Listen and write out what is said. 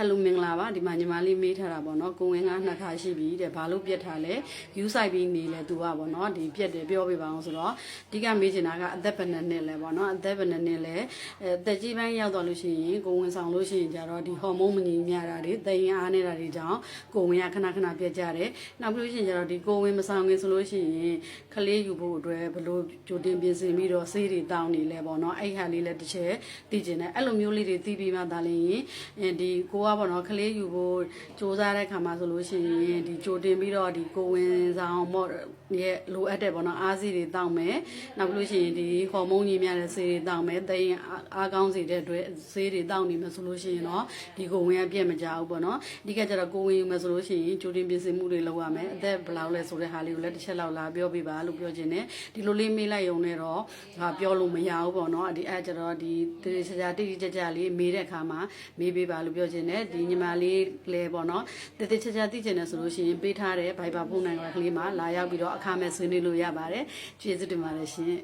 ဟယ်လိုမင်္ဂလာပါဒီမှာညီမလေးမေးထားတာပေါ့နော်ကိုဝင်ကနှစ်ခါရှိပြီတဲ့ဘာလို့ပြက်ထားလဲယူဆိုင်ပြီးနေလဲသူကပေါ့နော်ဒီပြက်တယ်ပြောပြပါအောင်ဆိုတော့အဓိကမေးချင်တာကအသက်ဘယ်နှစ်နှစ်လဲပေါ့နော်အသက်ဘယ်နှစ်နှစ်လဲအဲအသက်ကြီးပိုင်းရောက်တော့လို့ရှိရင်ကိုဝင်ဆောင်လို့ရှိရင်ကြတော့ဒီဟော်မုန်းမညီမျှတာတွေတိမ်အားနေတာတွေကြောင့်ကိုဝင်ကခဏခဏပြက်ကြတယ်နောက်ပြီးလို့ရှိရင်ကြတော့ဒီကိုဝင်မဆောင်ခင်ဆိုလို့ရှိရင်ခလေးယူဖို့အတွက်ဘလို့ကြိုတင်ပြင်ဆင်ပြီးတော့ဆေးတွေတောင်းနေလဲပေါ့နော်အဲ့ဟာလေးလည်းတစ်ချက်သိကျင်တယ်အဲ့လိုမျိုးလေးတွေသိပြီးမှသာလျှင်အဲဒီကိုကပေါ့နော်ခလေးယူဖို့စူးစမ်းတဲ့ခါမှာဆိုလို့ရှိရင်ဒီကြိုတင်ပြီးတော့ဒီကိုဝင်ဆောင်မော့ရဲ့လိုအပ်တဲ့ပေါ့နော်အားစီတွေတောင်းမယ်နောက်ပြီးလို့ရှိရင်ဒီဟော်မုန်းကြီးများတဲ့ဆေးတွေတောင်းမယ်တိမ်အားကောင်းစေတဲ့အတွက်ဆေးတွေတောင်းနေမှာဆိုလို့ရှိရင်တော့ဒီကိုဝင်ကပြက်မကြဘူးပေါ့နော်အဓိကကျတော့ကိုဝင်ယူမယ်ဆိုလို့ရှိရင်ကြိုတင်ပြင်ဆင်မှုတွေလုပ်ရမယ်အသက်ဘယ်လောက်လဲဆိုတဲ့ဟာလေးကိုလည်းတစ်ချက်လောက်လာပြောပြပါလို့ပြောချင်တယ်ဒီလိုလေးမေးလိုက်ရုံနဲ့တော့ဟာပြောလို့မရဘူးပေါ့နော်ဒီအဲ့ကျတော့ဒီတိတိကျကျတိတိကျကျလေးမေးတဲ့အခါမှာမေးပေးပါလို့ပြောချင်တယ်ဒီညီမလေးလည်းပေါ့နော်တိတိကျကျသိချင်တယ်ဆိုလို့ရှိရင်ပေးထားတဲ့ Viber ဖုန်းနံပါတ်ကလေးမှာလာရောက်ပြီးတော့အခမဲ့ဆွေးနွေးလို့ရပါတယ်ကျေးဇူးတင်ပါတယ်ရှင်